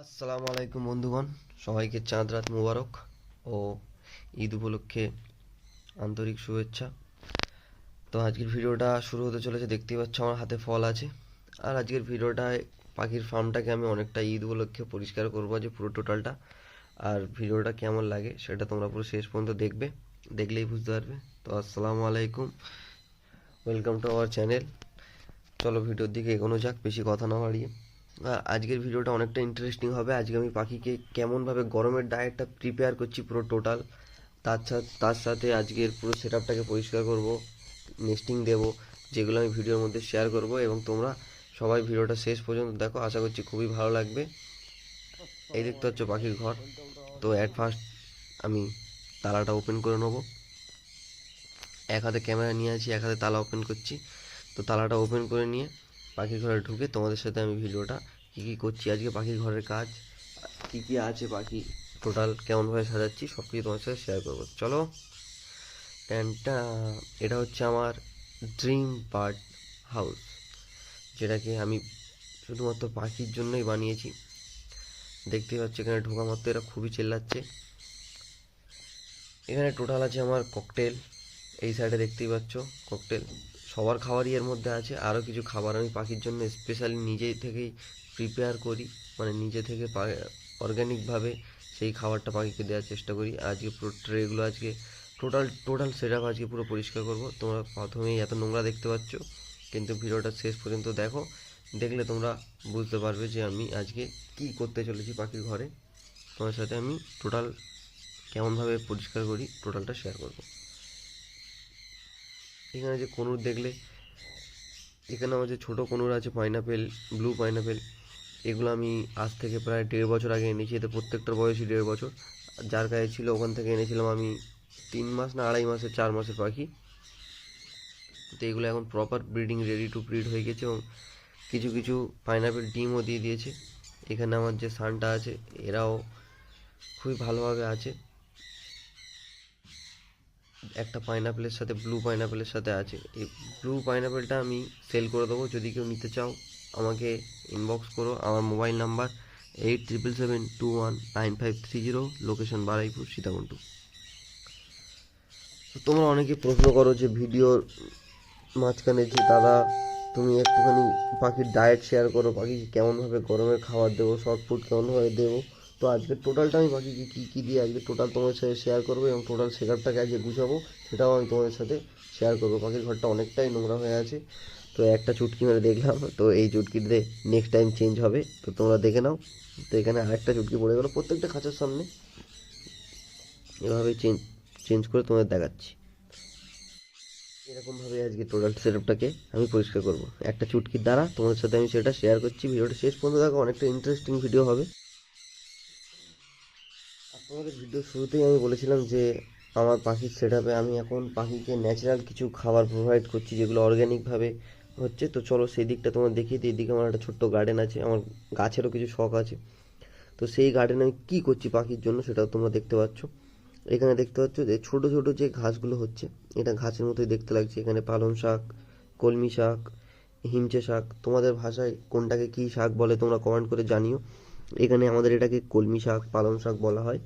আসসালামু আলাইকুম বন্ধুগণ, সবাইকে চাঁদ রাত মুবারক ও ঈদ উপলক্ষে আন্তরিক শুভেচ্ছা। তো আজকের ভিডিওটা শুরু হতে চলেছে, দেখতেই পাচ্ছ আমার হাতে ফল আছে। আর আজকের ভিডিওটায় পাখির ফার্মটাকে আমি অনেকটা ঈদ উপলক্ষে পরিষ্কার করব যে পুরো টোটালটা। আর ভিডিওটা কেমন লাগে সেটা তোমরা পুরো শেষ পর্যন্ত দেখবে, দেখলেই বুঝতে পারবে। তো আসসালামু আলাইকুম ওয়েলকাম টু আওয়ার চ্যানেল চলো ভিডিওর দিকে এগোনো যাক, বেশি কথা না বাড়িয়ে। আজকের ভিডিওটা অনেকটা ইন্টারেস্টিং হবে। আজকে আমি পাখিকে কেমনভাবে গরমের ডায়েটটা প্রিপেয়ার করছি পুরো টোটাল তার সাথে তার সাথে আজকের পুরো সেট আপটাকে পরিষ্কার করব নেস্টিং দেবো, যেগুলো আমি ভিডিওর মধ্যে শেয়ার করব এবং তোমরা সবাই ভিডিওটা শেষ পর্যন্ত দেখো। আশা করছি খুবই ভালো লাগবে। এই দেখতে হচ্ছে পাখির ঘর। তো অ্যাট ফার্স্ট আমি তালাটা ওপেন করে নেব। এক হাতে ক্যামেরা নিয়ে আছি, এক হাতে তালা ওপেন করছি। তো তালাটা ওপেন করে নিয়ে পাখির ঘরে ঢুকে তোমাদের সাথে আমি ভিডিওটা কী কী করছি, আজকে পাখির ঘরের কাজ, কী কী আছে পাখি টোটাল কেমনভাবে সাজাচ্ছি, সব কিছু তোমার সাথে শেয়ার করব। চলো ট্যানটা এটা হচ্ছে আমার ড্রিম বার্ড হাউস যেটাকে আমি শুধুমাত্র পাখির জন্যই বানিয়েছি। দেখতেই পাচ্ছি এখানে ঢোকা মাত্র এরা খুবই চেল্লাচ্ছে। এখানে টোটাল আছে আমার ককটেল এই সাইডে দেখতেই পাচ্ছ ককটেল সবার খাবারই এর মধ্যে আছে। আরও কিছু খাবার আমি পাখির জন্য স্পেশালি নিজেই থেকেই প্রিপেয়ার করি মানে নিজে থেকে অর্গ্যানিকভাবে সেই খাবারটা পাখিকে দেওয়ার চেষ্টা করি। আজকে পুরো ট্রেগুলো আজকে টোটাল টোটাল সেট আপ আজকে পুরো পরিষ্কার করব। তোমরা প্রথমেই এত নোংরা দেখতে পাচ্ছ, কিন্তু ভিডিওটা শেষ পর্যন্ত দেখো। দেখলে তোমরা বুঝতে পারবে যে আমি আজকে কি করতে চলেছি পাখির ঘরে। তোমার সাথে আমি টোটাল কেমনভাবে পরিষ্কার করি টোটালটা শেয়ার করব। এখানে যে কনুর দেখলে, এখানে আমার যে ছোটো কনুর আছে পাইনাপেল ব্লু পাইনাপেল এগুলো আমি আজ থেকে প্রায় দেড় বছর আগে এনেছি। এতে প্রত্যেকটার বয়সই দেড় বছর। যার গায়ে ছিল, ওখান থেকে এনেছিলাম আমি তিন মাস না আড়াই মাসের, চার মাসের পাখি। তো এগুলো এখন proper breeding ready to breed হয়ে গেছে এবং কিছু কিছু পাইনাপেল ডিমও দিয়ে দিয়েছে। এখানে আমার যে সানটা আছে, এরাও খুবই ভালোভাবে আছে। একটা পাইনাপেলের সাথে ব্লু পাইনাপেলের সাথে আছে। এই ব্লু পাইনাপেলটা আমি সেল করে দেবো। যদি কেউ নিতে চাও, আমাকে ইনবক্স করো। আমার mobile number eight triple seven two one nine five three zero location Baruipur, Sitakundu. তো তোমরা অনেকে প্রশ্ন করো যে, ভিডিওর মাঝখানে যে দাদা, তুমি একটুখানি পাখির ডায়েট শেয়ার করো পাখিকে কেমনভাবে গরমের খাবার দেবো শর্ট ফুড কেমনভাবে দেবো। তো আজকে টোটালটা আমি বাকি কী কী দিয়ে আজকে টোটাল তোমাদের সাথে শেয়ার করব এবং টোটাল সেটআপটাকে আজকে গুছাবো, সেটাও আমি তোমাদের সাথে শেয়ার করব। পাখির ঘরটা অনেকটাই নোংরা হয়ে আছে। তো একটা চুটকি মেরে দেখলাম, তো এই চুটকিতে নেক্সট টাইম চেঞ্জ হবে, তো তোমরা দেখে নাও। তো এখানে আরেকটা চুটকি পড়ে গেলো, প্রত্যেকটা খাঁচার সামনে। এভাবে চেঞ্জ চেঞ্জ করে তোমাদের দেখাচ্ছি। এরকমভাবে আজকে টোটাল সেটআপটাকে আমি পরিষ্কার করব। একটা চুটকির দ্বারা তোমাদের সাথে আমি সেটা শেয়ার করছি। ভিডিওটা শেষ পর্যন্ত দেখো, অনেকটা ইন্টারেস্টিং ভিডিও হবে। আর তোমাদের ভিডিও শুরুতেই আমি বলেছিলাম যে, আমার পাখির সেট আমি এখন পাখিকে ন্যাচারাল কিছু খাবার প্রোভাইড করছি যেগুলো অর্গ্যানিকভাবে হচ্ছে। তো চলো সেই দিকটা তোমার দেখিয়ে দিই। এদিকে আমার একটা ছোট্ট গার্ডেন আছে, আমার গাছেরও কিছু শখ আছে। তো সেই গার্ডেনে আমি কী করছি পাখির জন্য সেটাও তোমরা দেখতে পাচ্ছ। এখানে দেখতে পাচ্ছ যে, ছোট ছোট যে ঘাসগুলো হচ্ছে, এটা ঘাসের মতোই দেখতে লাগছে। এখানে পালং শাক, কলমি শাক হিমচে শাক। তোমাদের ভাষায় কোনটাকে কী শাক বলে তোমরা কমেন্ট করে জানিও। এখানে আমাদের এটাকে কলমি শাক, পালং শাক বলা হয়।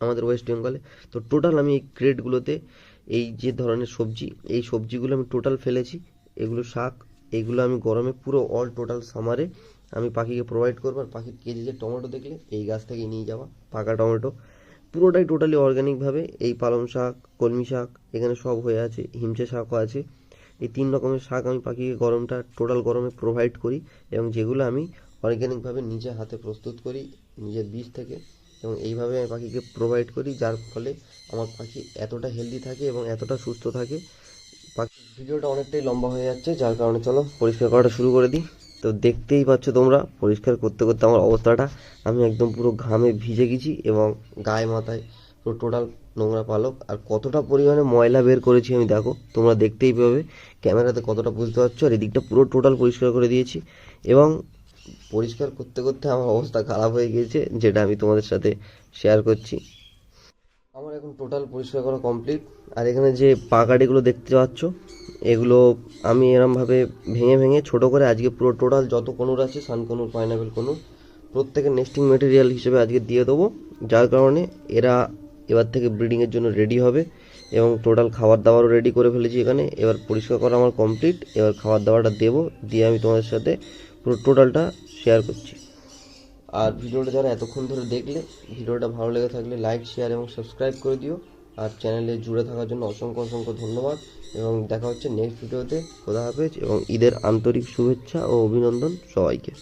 আমাদের ওয়েস্ট বেঙ্গলে তো টোটাল আমি এই ক্রেটগুলোতে এই যে ধরনের সবজি, এই সবজিগুলো আমি টোটাল ফেলেছি। এগুলো শাক, এগুলো আমি গরমে পুরো অল টোটাল সামারে আমি পাখিকে প্রোভাইড করব। আর পাখির কেজি যে টমেটো দেখলে, এই গাছ থেকে নিয়ে যাওয়া, পাকা টমেটো। পুরোটাই টোটালি অর্গ্যানিকভাবে এই পালং শাক, কলমি শাক, এখানে সব হয়ে আছে, হিমচে শাকও আছে। এই তিন রকমের শাক আমি পাখিকে গরমটা টোটাল গরমে প্রোভাইড করি এবং যেগুলো আমি অর্গ্যানিকভাবে নিজে হাতে প্রস্তুত করি, নিজের বীজ থেকে। এবং এইভাবে আমি পাখিকে প্রোভাইড করি, যার ফলে আমার পাখি এতটা হেলদি থাকে এবং এতটা সুস্থ থাকে। পাখি ভিডিওটা অনেকটাই লম্বা হয়ে যাচ্ছে, যার কারণে চলো পরিষ্কার করাটা শুরু করে দিই। তো দেখতেই পাচ্ছ তোমরা, পরিষ্কার করতে করতে আমার অবস্থাটা, আমি একদম পুরো ঘামে ভিজে গেছি এবং গায়ে মাথায় পুরো টোটাল নোংরা পালক। আর কতটা পরিমাণে ময়লা বের করেছি আমি দেখো, তোমরা দেখতেই পাবে। ক্যামেরাতে কতটা বুঝতে পারছ, আর এদিকটা পুরো টোটাল পরিষ্কার করে দিয়েছি। এবং পরিষ্কার করতে করতে আমার অবস্থা খারাপ হয়ে গিয়েছে, যেটা আমি তোমাদের সাথে শেয়ার করছি। আমার এখন টোটাল পরিষ্কার করা কমপ্লিট আর এখানে যে পাকাটিগুলো দেখতে পাচ্ছ, এগুলো আমি এরমভাবে ভেঙে ভেঙে ছোট করে আজকে পুরো টোটাল যত কনুর আছে সান কনুর পাইনাপেল কনুর, প্রত্যেকের নেস্টিং মেটেরিয়াল হিসেবে আজকে দিয়ে দেবো। যার কারণে এরা এবার থেকে ব্রিডিংয়ের জন্য রেডি হবে এবং টোটাল খাবার দাবারও রেডি করে ফেলেছি এখানে। এবার পরিষ্কার করা আমার কমপ্লিট এবার খাবার দাবারটা দেবো, দিয়ে আমি তোমাদের সাথে পুরো টোটালটা শেয়ার করছি। আর ভিডিওটা যারা এতক্ষণ ধরে দেখলে, ভিডিওটা ভালো লেগে থাকলে লাইক শেয়ার এবং সাবস্ক্রাইব করে দিও। আর চ্যানেলে জুড়ে থাকার জন্য অসংখ্য অসংখ্য ধন্যবাদ এবং দেখা হচ্ছে নেক্সট ভিডিওতে খোদা হাফেজ এবং ঈদের আন্তরিক শুভেচ্ছা ও অভিনন্দন সবাইকে।